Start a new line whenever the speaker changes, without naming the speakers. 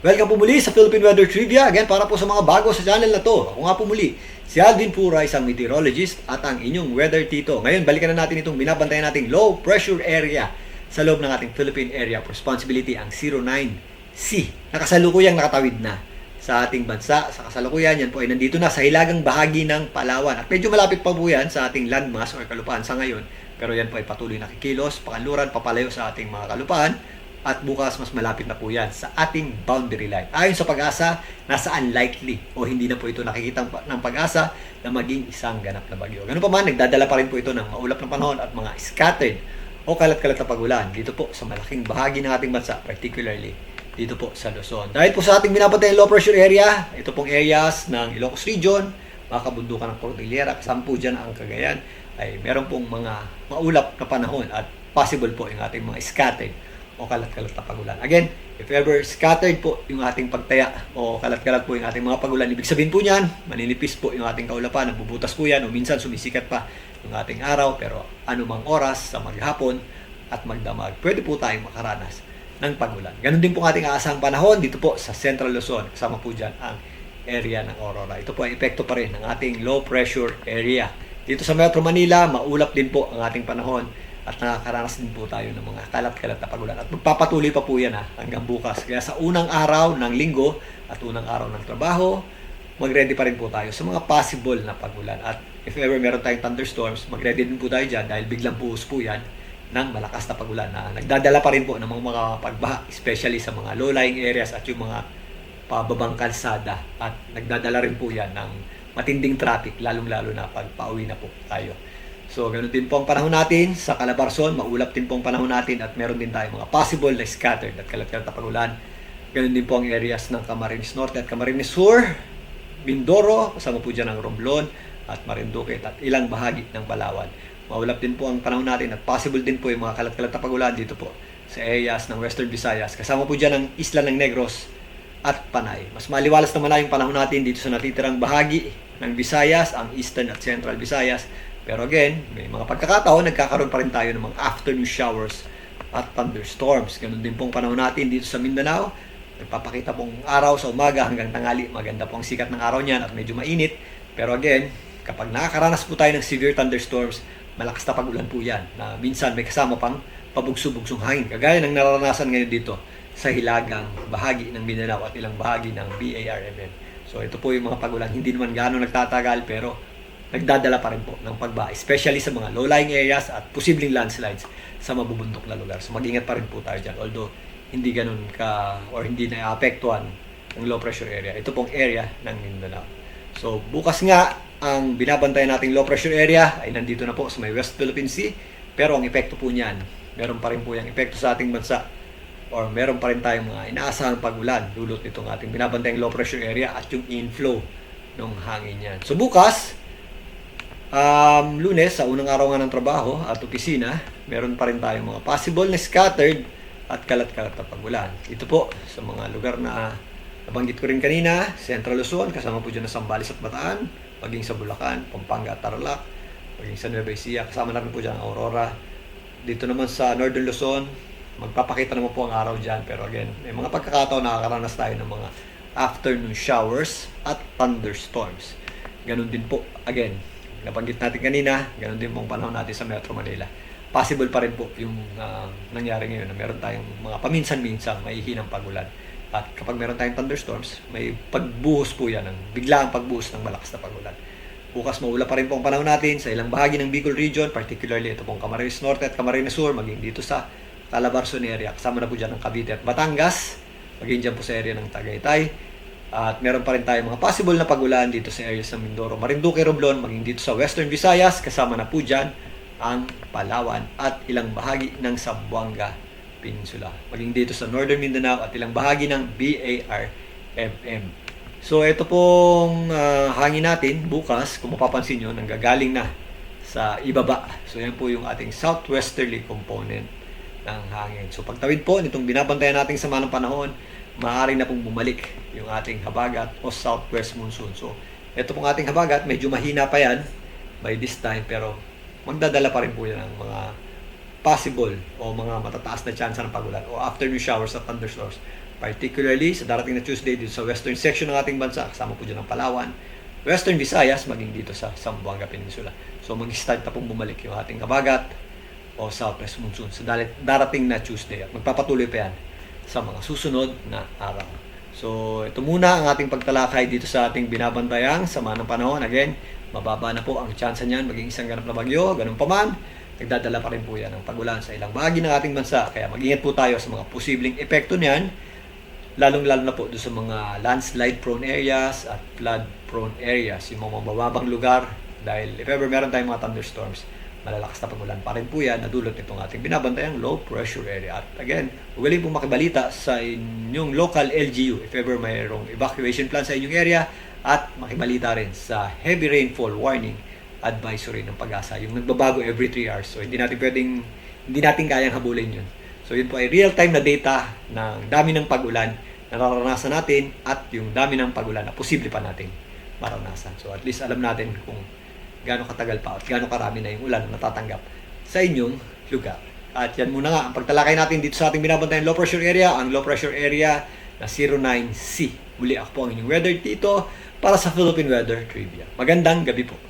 Welcome po muli sa Philippine Weather Trivia. Again, para po sa mga bago sa channel na to. Ako nga po muli, si Alvin Pura, isang meteorologist at ang inyong weather tito. Ngayon, balikan na natin itong binabantayan nating low pressure area sa loob ng ating Philippine Area of Responsibility, ang 09C. Nakasalukuyang nakatawid na sa ating bansa. Sa kasalukuyan, yan po ay nandito na sa hilagang bahagi ng Palawan. At medyo malapit pa po yan sa ating landmass or kalupaan sa ngayon. Pero yan po ay patuloy nakikilos, pakanluran, papalayo sa ating mga kalupaan at bukas mas malapit na po yan sa ating boundary line. Ayon sa pag-asa, nasa unlikely o hindi na po ito nakikita ng pag-asa na maging isang ganap na bagyo. Ganun pa man, nagdadala pa rin po ito ng maulap na panahon at mga scattered o kalat-kalat na pagulan dito po sa malaking bahagi ng ating bansa, particularly dito po sa Luzon. Dahil po sa ating binabantay low pressure area, ito pong areas ng Ilocos Region, mga kabundukan ng Cordillera, kasama po dyan ang Cagayan, ay meron pong mga maulap na panahon at possible po yung ating mga scattered o kalat-kalat na pagulan. Again, if ever scattered po yung ating pagtaya o kalat-kalat po yung ating mga pagulan, ibig sabihin po niyan, maninipis po yung ating kaulapan, nagbubutas po yan o minsan sumisikat pa yung ating araw, pero anumang oras sa maghapon at magdamag, pwede po tayong makaranas ng pagulan. Ganon din po ating aasahang panahon dito po sa Central Luzon. Kasama po dyan ang area ng Aurora. Ito po ang epekto pa rin ng ating low pressure area. Dito sa Metro Manila, maulap din po ang ating panahon at nakakaranas din po tayo ng mga kalat-kalat na pagulan. At magpapatuloy pa po yan ha, hanggang bukas. Kaya sa unang araw ng linggo at unang araw ng trabaho, mag-ready pa rin po tayo sa mga possible na pagulan. At if ever meron tayong thunderstorms, mag-ready din po tayo dyan dahil biglang buhos po yan ng malakas na pagulan na nagdadala pa rin po ng mga, mga pagbaha, especially sa mga low-lying areas at yung mga pababang kalsada at nagdadala rin po yan ng matinding traffic, lalong-lalo na pag pauwi na po tayo. So, ganun din po ang panahon natin sa Calabarzon, maulap din po ang panahon natin at meron din tayong mga possible na scattered at kalat-kalat na pagulan. Ganun din po ang areas ng Camarines Norte at Camarines Sur, Mindoro, kasama po dyan ang Romblon at Marinduque at ilang bahagi ng Palawan. Maulap din po ang panahon natin at possible din po yung mga kalat-kalat na pagulan dito po sa areas ng Western Visayas. Kasama po dyan ang Isla ng Negros at Panay. Mas maliwalas naman na yung panahon natin dito sa natitirang bahagi ng Visayas, ang Eastern at Central Visayas. Pero again, may mga pagkakataon, nagkakaroon pa rin tayo ng mga afternoon showers at thunderstorms. Ganun din pong panahon natin dito sa Mindanao. Nagpapakita pong araw sa umaga hanggang tanghali. Maganda po ang sikat ng araw niyan at medyo mainit. Pero again, kapag nakakaranas po tayo ng severe thunderstorms, malakas na pagulan po yan na minsan may kasama pang pabugso-bugsong hangin. Kagaya ng naranasan ngayon dito sa hilagang bahagi ng Mindanao at ilang bahagi ng BARMM. So ito po yung mga pagulan. Hindi naman gaano nagtatagal pero nagdadala pa rin po ng pagbaha, especially sa mga low-lying areas at posibleng landslides sa mabubundok na lugar. So mag-ingat pa rin po tayo dyan. Although hindi ganun ka or hindi na apektuhan ng low pressure area. Ito pong area ng Mindanao. So bukas nga ang binabantayan nating low pressure area ay nandito na po sa may West Philippine Sea. Pero ang epekto po niyan, meron pa rin po yung epekto sa ating bansa or meron pa rin tayong mga inaasahang pagulan dulot nitong ating binabantayang low pressure area at yung inflow ng hangin niyan. So bukas, um, lunes, sa unang araw nga ng trabaho at opisina, meron pa rin tayong mga possible na scattered at kalat-kalat na pagulan. Ito po sa mga lugar na nabanggit ko rin kanina, Central Luzon, kasama po dyan na Sambales at Bataan, maging sa Bulacan, Pampanga at Tarlac, maging sa Nueva Ecija, kasama na rin po dyan ang Aurora. Dito naman sa Northern Luzon, magpapakita naman po ang araw dyan. Pero again, may mga pagkakataon nakakaranas tayo ng mga afternoon showers at thunderstorms. Ganun din po, again, nabanggit natin kanina, ganun din po ang panahon natin sa Metro Manila. Possible pa rin po yung uh, nangyari ngayon na meron tayong mga paminsan-minsan maihinang pagulan. At kapag meron tayong thunderstorms, may pagbuhos po yan, ng, biglaang pagbuhos ng malakas na pagulan. Bukas maula pa rin po ang panahon natin sa ilang bahagi ng Bicol Region, particularly ito pong Camarines Norte at Camarines Sur, maging dito sa Calabarzon area. Kasama na po dyan ang Cavite at Batangas. Maging dyan po sa area ng Tagaytay. At meron pa rin tayo mga possible na pagulan dito sa areas ng Mindoro, Marinduque, Romblon, maging dito sa Western Visayas. Kasama na po dyan ang Palawan at ilang bahagi ng Zamboanga Peninsula. Maging dito sa Northern Mindanao at ilang bahagi ng BARMM. So ito pong uh, hangin natin bukas, kung mapapansin nyo, nanggagaling na sa ibaba. So yan po yung ating southwesterly component ng hangin. So pagtawid po nitong binabantayan nating sama ng panahon, maaari na pong bumalik yung ating habagat o southwest monsoon. So ito pong ating habagat, medyo mahina pa yan by this time pero magdadala pa rin po yan ng mga possible o mga matataas na chance ng pagulan o afternoon showers at thunderstorms particularly sa darating na Tuesday dito sa western section ng ating bansa, kasama po dyan ang Palawan, Western Visayas, maging dito sa Zamboanga Peninsula. So mag-start na pong bumalik yung ating kabagat o southwest monsoon sa darating na Tuesday at magpapatuloy pa yan sa mga susunod na araw. So ito muna ang ating pagtalakay dito sa ating binabantayang sama ng panahon. Again, mababa na po ang chance niyan maging isang ganap na bagyo, ganun pa man. Nagdadala pa rin po yan ng pagulan sa ilang bahagi ng ating bansa. Kaya mag-ingat po tayo sa mga posibleng epekto niyan lalong-lalo na po doon sa mga landslide prone areas at flood prone areas, yung mga mababang lugar dahil if ever meron tayong mga thunderstorms, malalakas na pagulan pa rin po yan na dulot nitong ating binabantayang low pressure area. At again, magaling po makibalita sa inyong local LGU if ever mayroong evacuation plan sa inyong area at makibalita rin sa heavy rainfall warning advisory ng pag-asa. Yung nagbabago every 3 hours. So hindi natin pwedeng, hindi natin kayang habulin yun. So yun po ay real-time na data ng dami ng pag-ulan na nararanasan natin at yung dami ng pag-ulan na posible pa natin maranasan. So at least alam natin kung gaano katagal pa at gaano karami na yung ulan na natatanggap sa inyong lugar. At yan muna nga ang pagtalakay natin dito sa ating binabantayan low pressure area, ang low pressure area na 09C. Muli ako po ang inyong weather dito para sa Philippine Weather Trivia. Magandang gabi po.